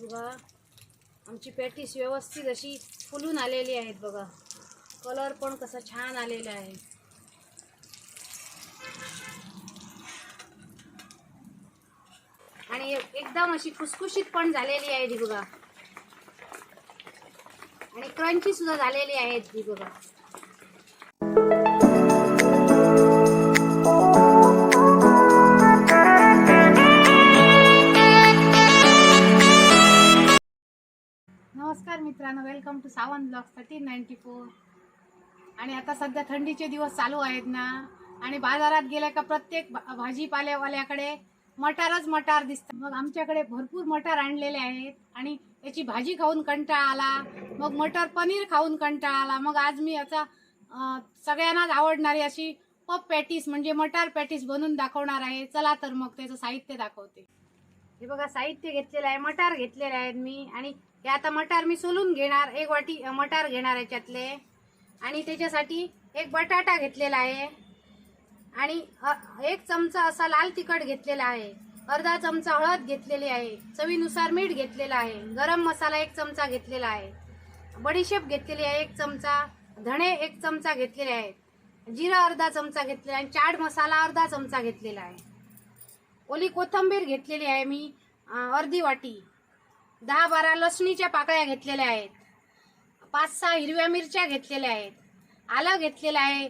बघा आमची पॅटीस व्यवस्थित अशी फुलून आलेली आहेत बघा. कलर पण कसा छान आलेला आहे. आणि एकदम अशी खुसखुशीत पण झालेली आहे ती बघा. आणि क्रंची सुद्धा झालेली आहेत ती बघा. मित्रांनो welcome to Sawant blog thirteen ninety four आणि आता सध्या थंडीचे दिवस चालू आहेत ना. आणि बाजारात गेल्या का प्रत्येक भाजीपाल्यावाल्याकडे मटारच मटार दिसतात मग आमच्याकडे भरपूर मटार आणलेले आहेत. आणि याची भाजी खाऊन कंटाळा आला. मग मटर पनीर खाऊन कंटाळा आला. मग आज मी याचा सगळ्यांनाच आवडणारी अशी पप पॅटीस म्हणजे मटार पॅटीस बनवून दाखवणार आहे. चला तर मग त्याचं साहित्य दाखवते. हे बघा साहित्य घेतलेलं आहे मटार घेतलेले आहेत मी. आणि हे आता मटार मी सोलून घेणार एक वाटी मटार घेणार याच्यातले. आणि त्याच्यासाठी एक बटाटा घेतलेला आहे. आणि एक चमचा असा लाल तिखट घेतलेला आहे. अर्धा चमचा हळद घेतलेली आहे. चवीनुसार मीठ घेतलेला आहे. गरम मसाला एक चमचा घेतलेला आहे. बडीशेप घेतलेली आहे एक चमचा. धणे एक चमचा घेतलेले आहेत. जिरा अर्धा चमचा घेतलेला आहे. आणि चाट मसाला अर्धा चमचा घेतलेला आहे. ओली कोथंबीर घेतलेली आहे मी अर्धी वाटी. दहा बारा लसणीच्या पाकळ्या घेतलेल्या आहेत. पाच सहा हिरव्या मिरच्या घेतलेल्या आहेत. आलं घेतलेलं आहे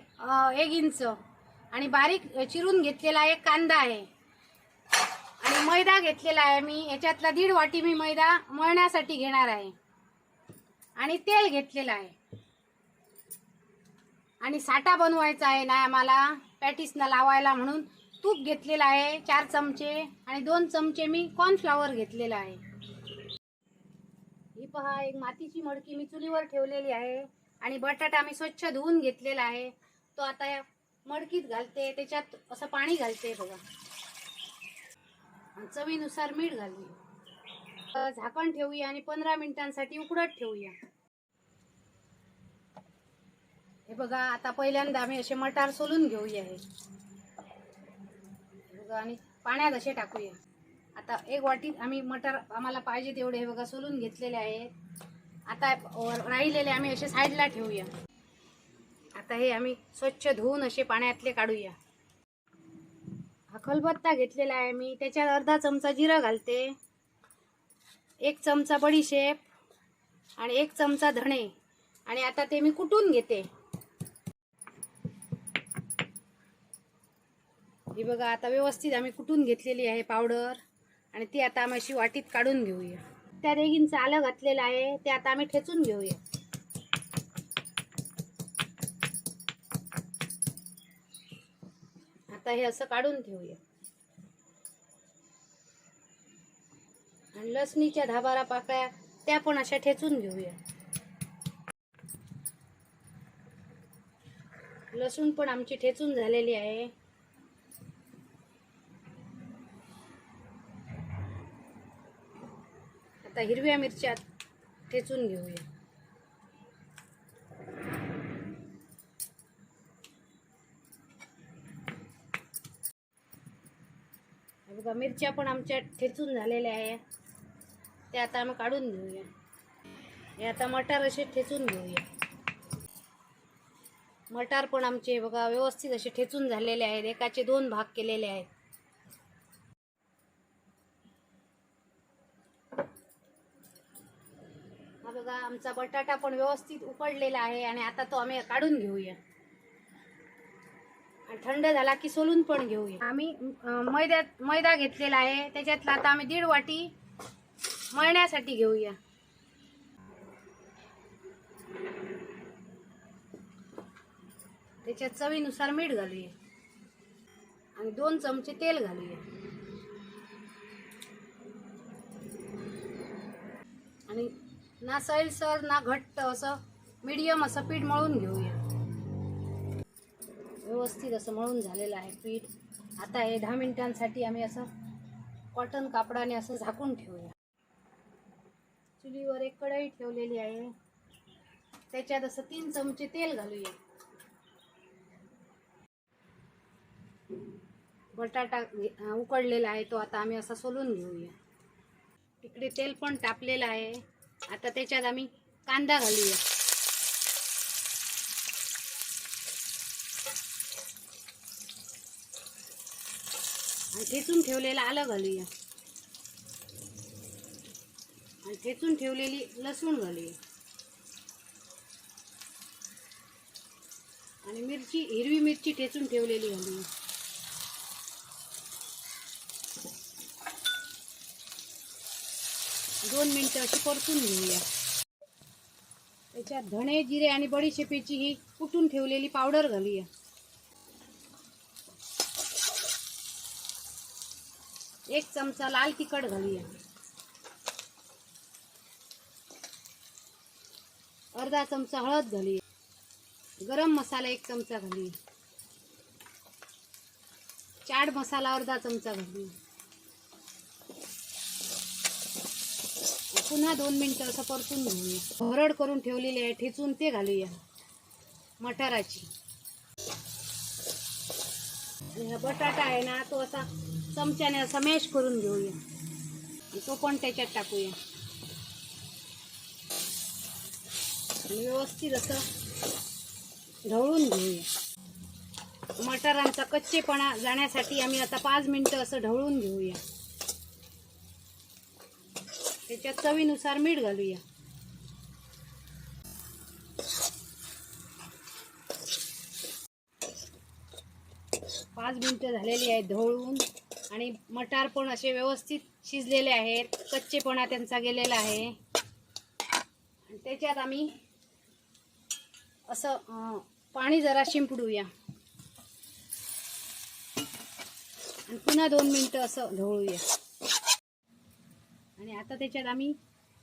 एक इंच. आणि बारीक चिरून घेतलेला एक कांदा आहे. आणि मैदा घेतलेला आहे मी याच्यातला दीड वाटी मी मैदा मळण्यासाठी घेणार आहे. आणि तेल घेतलेलं आहे. आणि साठा बनवायचा आहे ना आम्हाला पॅटिसनं लावायला म्हणून. तूप घेतलेलं आहे चार चमचे आणि दोन चमचे मी कॉर्नफ्लॉवर घेतलेलं आहे. ही पहा एक मातीची मडकी मी चुलीवर ठेवलेली आहे आणि बटाटा मी स्वच्छ धुवून घेतलेला आहे. तो आता या मडकीत घालते त्याच्यात असं पाणी घालते बघा. आणि चवीनुसार मीठ घालूया झाकण ठेवूया आणि पंधरा मिनिटांसाठी उकडत ठेवूया. हे बघा आता पहिल्यांदा आम्ही असे मटार सोलून घेऊया हे. बघा आणि पाण्यात असे टाकूया आता एक वाटी आम्ही मटर आम्हाला पाहिजे तेवढे हे बघा सोलून घेतलेले आहेत. आता राहिलेले आम्ही असे साईडला ठेवूया. आता हे आम्ही स्वच्छ धुवून असे पाण्यातले काढूया. हा खलबत्ता घेतलेला आहे मी त्याच्यात अर्धा चमचा जिरं घालते. एक चमचा बडीशेप आणि एक चमचा धणे. आणि आता ते मी कुटून घेते. ही बघा आता व्यवस्थित आम्ही कुटून घेतलेली आहे पावडर आणि ती आता आम्ही अशी वाटीत काढून घेऊया. त्या रेगींचं आलं घातलेलं आहे ते आता आम्ही ठेचून घेऊया. आता हे असं काढून ठेवूया. आणि लसणीच्या धाबारा पाकळ्या त्या पण अशा ठेचून घेऊया. लसूण पण आमची ठेचून झालेली आहे. आता हिरव्या मिरच्या ठेचून घेऊया. बघा मिरच्या पण आमच्या ठेचून झालेल्या आहे. ते आता आम्ही काढून घेऊया. हे आता मटार असे ठेचून घेऊया. मटार पण आमचे बघा व्यवस्थित असे ठेचून झालेले आहेत. एकाचे दोन भाग केलेले आहेत. बघा आमचा बटाटा पण व्यवस्थित उकडलेला आहे आणि आता तो आम्ही काढून घेऊया. आणि थंड झाला की सोलून पण घेऊया. आम्ही मैद्यात मैदा घेतलेला आहे. त्याच्यातला आता आम्ही दीड वाटी मळण्यासाठी घेऊया. त्याच्यात चवीनुसार मीठ घालूया. आणि दोन चमचे तेल घालूया. आणि ना सैलसर ना घट्ट असं मीडियम असं पीठ मळून घेऊया. व्यवस्थित असं मळून झालेलं आहे पीठ. आता हे दहा मिनिटांसाठी आम्ही असं कॉटन कापडाने असं झाकून ठेवूया. चुलीवर एक कढई ठेवलेली आहे. त्याच्यात असं तीन चमचे तेल घालूया. बटाटा उकडलेला आहे तो आता आम्ही असा सोलून घेऊया. इकडे तेल पण तापलेलं आहे. आता त्याच्यात आम्ही कांदा घालूया. आणि ठेचून ठेवलेलं आलं घालूया. आणि ठेचून ठेवलेली लसूण घालूया. आणि मिरची हिरवी मिरची ठेचून ठेवलेली घालूया. दोन मिनटं अशी परतून घेऊया. त्याच्यात धणे जिरे आणि बडीशेपेची ही कुटून ठेवलेली पावडर घालूया. एक चमचा लाल तिखट घालूया. अर्धा चमचा हळद घालूया. गरम मसाला एक चमचा घालूया. चाट मसाला अर्धा चमचा घालूया. पुन्हा दोन मिनटं असं परतून घेऊया भरड करून ठेवलेली आहे ठेचून ते घालूया. मटाराची. बटाटा आहे ना तो असा चमच्याने असा मॅश करून घेऊया. तो पण त्याच्यात टाकूया. व्यवस्थित असं ढवळून घेऊया. मटारांचा कच्चेपणा जाण्यासाठी आम्ही आता पाच मिनटं असं ढवळून घेऊया. त्याच्यात चवीनुसार मीठ घालूया. पाच मिनटं झालेली आहेत ढवळून आणि मटार पण असे व्यवस्थित शिजलेले आहेत. कच्चेपणा त्यांचा गेलेला आहे. आणि त्याच्यात आम्ही असं पाणी जरा शिंपडूया. आणि पुन्हा दोन मिनटं असं ढवळूया आणि आता त्याच्यात आम्ही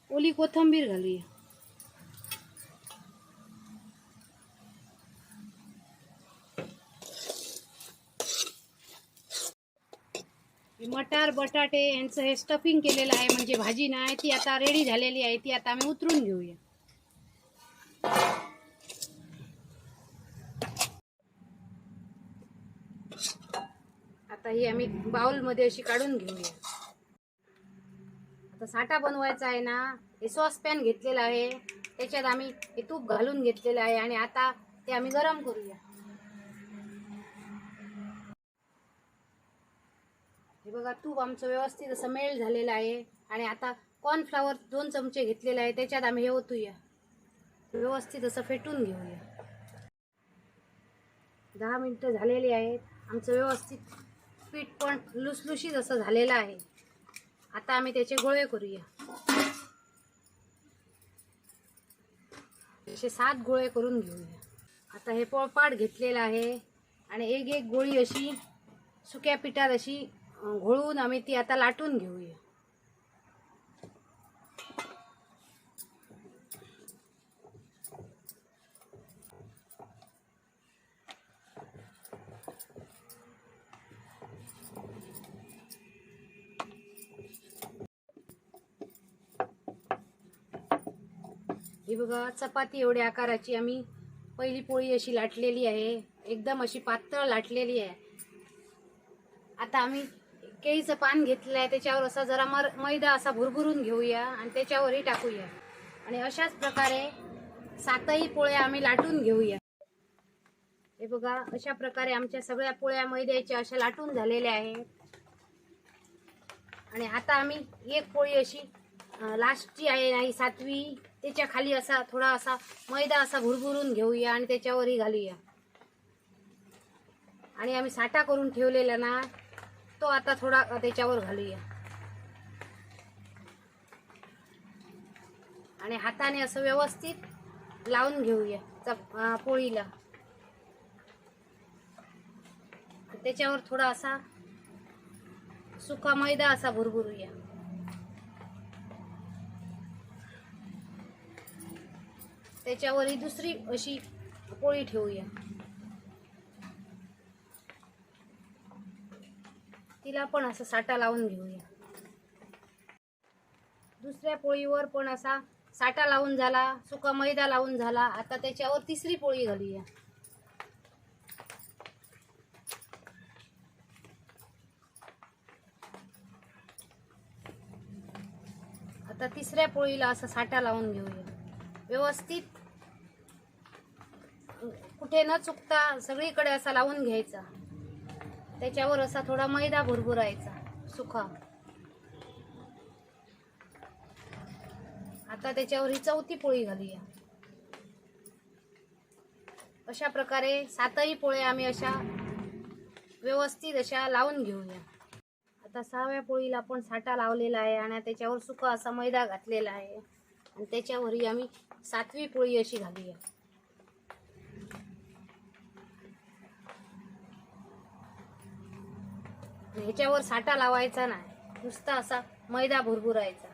ओली कोथंबीर घालूया. मटार बटाटे यांचं हे स्टफिंग केलेलं आहे म्हणजे भाजी नाही ती आता रेडी झालेली आहे ती आता आम्ही उतरून घेऊया. आता ही आम्ही बाउलमध्ये अशी काढून घेऊया. आता साठा बनवायचा आहे ना हे सॉस पॅन घेतलेलं आहे. त्याच्यात आम्ही हे तूप घालून घेतलेलं आहे आणि आता ते आम्ही गरम करूया. हे बघा तूप आमचं व्यवस्थित असं मेल्ट झालेलं आहे आणि आता कॉर्नफ्लावर दोन चमचे घेतलेले आहे. त्याच्यात आम्ही हे ओतूया. व्यवस्थित असं फेटून घेऊया. दहा मिनटं झालेली आहेत. आमचं व्यवस्थित पीठ पण लुसलुशीत असं झालेलं आहे. आता आम्ही त्याचे गोळे करूया. असे सात गोळे करून घेऊया. आता हे पोळपाट घेतलेलं आहे आणि एक एक गोळी अशी सुक्या पिठात अशी घोळून आम्ही ती आता लाटून घेऊया. ही बघा चपाती एवढ्या आकाराची. आम्ही पहिली पोळी अशी लाटलेली आहे. एकदम अशी पातळ लाटलेली आहे. आता आम्ही केळीचं पान घेतलेलं आहे. त्याच्यावर असा जरा मर मैदा असा भुरभुरून घेऊया आणि त्याच्यावरही टाकूया. आणि अशाच प्रकारे सातही पोळ्या आम्ही लाटून घेऊया. हे बघा अशा प्रकारे आमच्या सगळ्या पोळ्या मैद्याच्या अशा लाटून झालेल्या आहेत आणि आता आम्ही एक पोळी अशी लास्टची आहे नाही सातवी. त्याच्याखाली असा थोडा असा मैदा असा भुरभुरून घेऊया आणि त्याच्यावरही घालूया. आणि आम्ही साठा करून ठेवलेला ना तो आता थोडा त्याच्यावर घालूया. आणि हाताने असं व्यवस्थित लावून घेऊया चप पोळीला. त्याच्यावर थोडा असा सुका मैदा असा भुरभुरूया. त्याच्यावर ही दुसरी अशी पोळी ठेवूया. तिला पण असं साठा लावून घेऊया. दुसऱ्या पोळीवर पण असा साठा लावून झाला सुका मैदा लावून झाला आता त्याच्यावर तिसरी पोळी घालूया. आता तिसऱ्या पोळीला असा साठा लावून घेऊया. व्यवस्थित. कुठे न चुकता सगळीकडे असा लावून घ्यायचा. त्याच्यावर असा थोडा मैदा भुरभुरायचा सुखा. आता त्याच्यावर ही चौथी पोळी घालूया. अशा प्रकारे सातही पोळ्या आम्ही अशा व्यवस्थित अशा लावून घेऊया. आता सहाव्या पोळीला आपण साठा लावलेला आहे आणि त्याच्यावर सुका असा मैदा घातलेला आहे. आणि त्याच्यावरही आम्ही सातवी पोळी अशी घालूया. ह्याच्यावर साठा लावायचा नाही. नुसता असा मैदा भुरभुरायचा.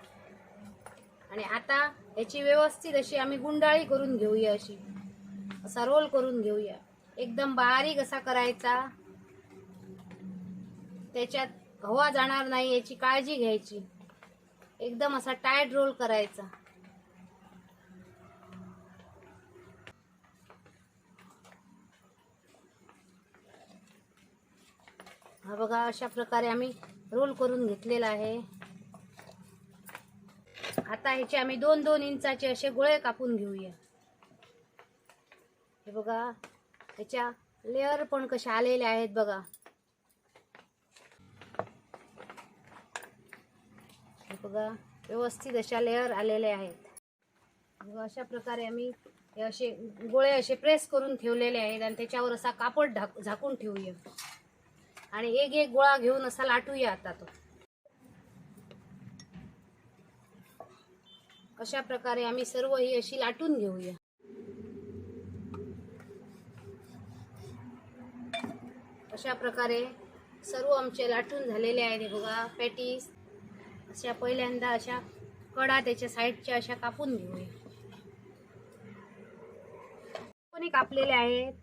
आणि आता ह्याची व्यवस्थित अशी आम्ही गुंडाळी करून घेऊया अशी. असा रोल करून घेऊया. एकदम बारीक असा करायचा. त्याच्यात हवा जाणार नाही याची काळजी घ्यायची. एकदम असा टायट रोल करायचा. हा बघा अशा प्रकारे आम्ही रोल करून घेतलेला आहे. आता ह्याचे आम्ही दोन दोन इंचाचे असे गोळे कापून घेऊया. हे बघा ह्याच्या लेअर पण कशा आलेल्या आहेत बघा. हे बघा व्यवस्थित अशा लेअर आलेल्या आहेत. बघा अशा प्रकारे आम्ही हे असे गोळे असे प्रेस करून ठेवलेले आहेत आणि त्याच्यावर असा कापड ढाक झाकून ठेवूया. आणि एक एक गोळा घेऊन असा लाटूया आता तो. अशा प्रकारे आम्ही सर्व ही अशी लाटून घेऊया. अशा प्रकारे सर्व आमचे लाटून झालेले आहेत बघा पॅटीस. अशा पहिल्यांदा अशा कडा त्याच्या साईडच्या अशा कापून घेऊया. कोणी कापलेले आहेत?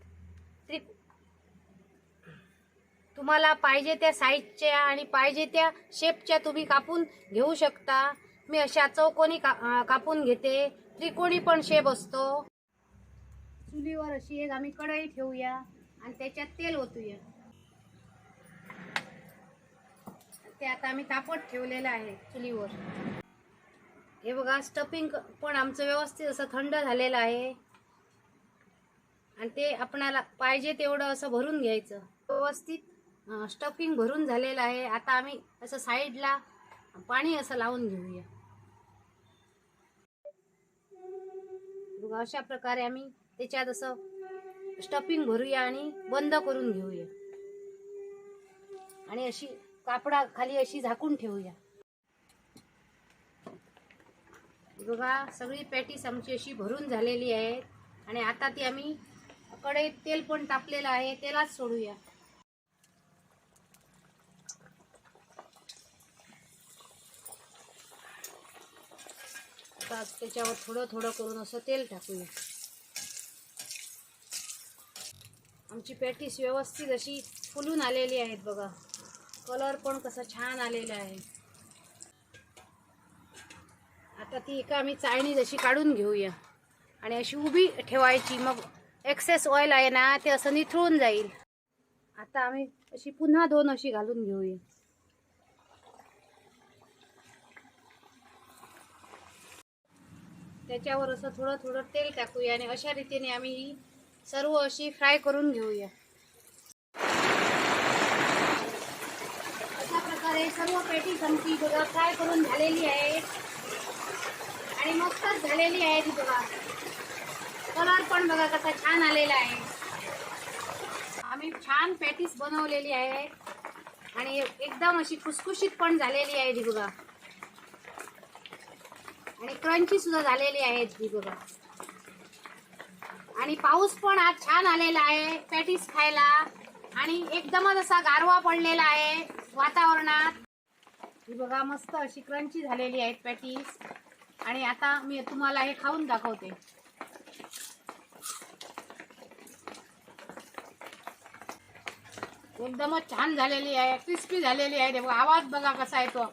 त्रिक तुम्हाला पाहिजे त्या साईजच्या आणि पाहिजे त्या शेपच्या तुम्ही कापून घेऊ शकता. मी अशा चौकोनी का कापून घेते. त्रिकोणी पण शेप असतो. चुलीवर अशी एक आम्ही कढई ठेवूया आणि त्याच्यात तेल ओतूया. ते आता आम्ही तापत ठेवलेलं आहे चुलीवर. हे बघा स्टफिंग पण आमचं व्यवस्थित असं थंड झालेलं आहे. आणि ते आपणाला पाहिजे तेवढं असं भरून घ्यायचं. व्यवस्थित स्टफिंग भरून झालेलं आहे. आता आम्ही असं साईडला पाणी असं लावून घेऊया. अशा प्रकारे आम्ही त्याच्यात असं स्टफिंग भरूया आणि बंद करून घेऊया. आणि अशी कापडा खाली अशी झाकून ठेवूया. बघा सगळी पॅटीस आमची अशी भरून झालेली आहे आणि आता ती आम्ही कढईत तेल पण तापलेलं आहे तेलाच सोडूया. आता त्याच्यावर थोडं थोडं करून असं तेल टाकूया. आमची पॅटीस व्यवस्थित अशी फुलून आलेली आहेत बघा. कलर पण कसा छान आलेला आहे. आता ती एका आम्ही चाळणी जशी काढून घेऊया. आणि अशी उभी ठेवायची मग एक्सेस ऑइल आहे ना ते असं निथळून जाईल. आता आम्ही अशी पुन्हा दोन अशी घालून घेऊया. त्याच्यावर असं थोडं थोडं तेल टाकूया आणि अशा रीतीने आम्ही ही सर्व अशी फ्राय करून घेऊया. अशा प्रकारे सर्व पेटी आमची बघा फ्राय करून झालेली आहे. आणि मस्तच झालेली आहे ती बघा. कलर पण बघा कसा छान आलेला आहे. आम्ही छान पॅटीस बनवलेली आहे. आणि एकदम अशी खुसखुशीत पण झालेली आहे ती बघा. आणि क्रंची सुद्धा झालेली आहेत ती बघा. आणि पाऊस पण आज छान आलेला आहे पॅटीस खायला. आणि एकदमच असा गारवा पडलेला आहे वातावरणात. ही बघा मस्त अशी क्रंची झालेली आहेत पॅटीस. आणि आता मी तुम्हाला हे खाऊन दाखवते. एकदमच छान झालेली आहे क्रिस्पी झालेली आहे. आवाज बघा कसा येतो.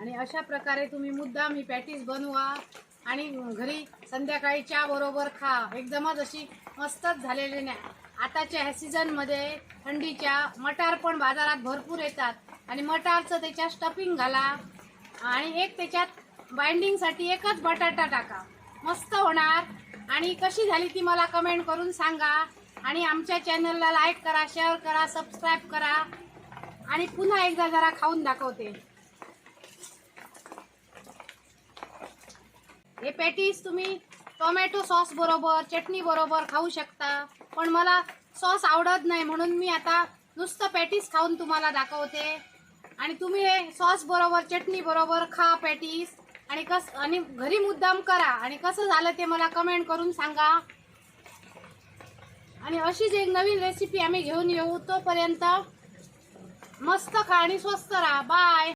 आणि अशा प्रकारे तुम्ही मुद्दाम ही पॅटीस बनवा आणि घरी संध्याकाळी चहा बरोबर खा. एकदमच अशी मस्तच झालेली नाही. आताच्या ह्या सीझनमध्ये थंडीच्या मटार पण बाजारात भरपूर येतात. आणि मटारचं त्याच्यात स्टफिंग घाला आणि एक त्याच्यात बाइंडिंगसाठी एकच बटाटा टाका. मस्त होणार. आणि कशी झाली ती मला कमेंट करून सांगा. आणि आमच्या चॅनलला लाईक करा शेअर करा सबस्क्राईब करा. आणि पुन्हा एकदा जरा खाऊन दाखवते. हे पॅटीस तुम्ही टोमॅटो सॉस बरोबर चटणी बरोबर खाऊ शकता. पण मला सॉस आवडत नाही म्हणून मी आता नुसतं पॅटीस खाऊन तुम्हाला दाखवते. आणि तुम्ही हे सॉस बरोबर चटणी बरोबर खा पॅटीस. आणि कस आणि घरी मुद्दाम करा. आणि कसं झालं ते मला कमेंट करून सांगा. आणि अशीच एक नवीन रेसिपी आम्ही घेऊन येऊ तोपर्यंत मस्त खा आणि स्वस्त राहा. बाय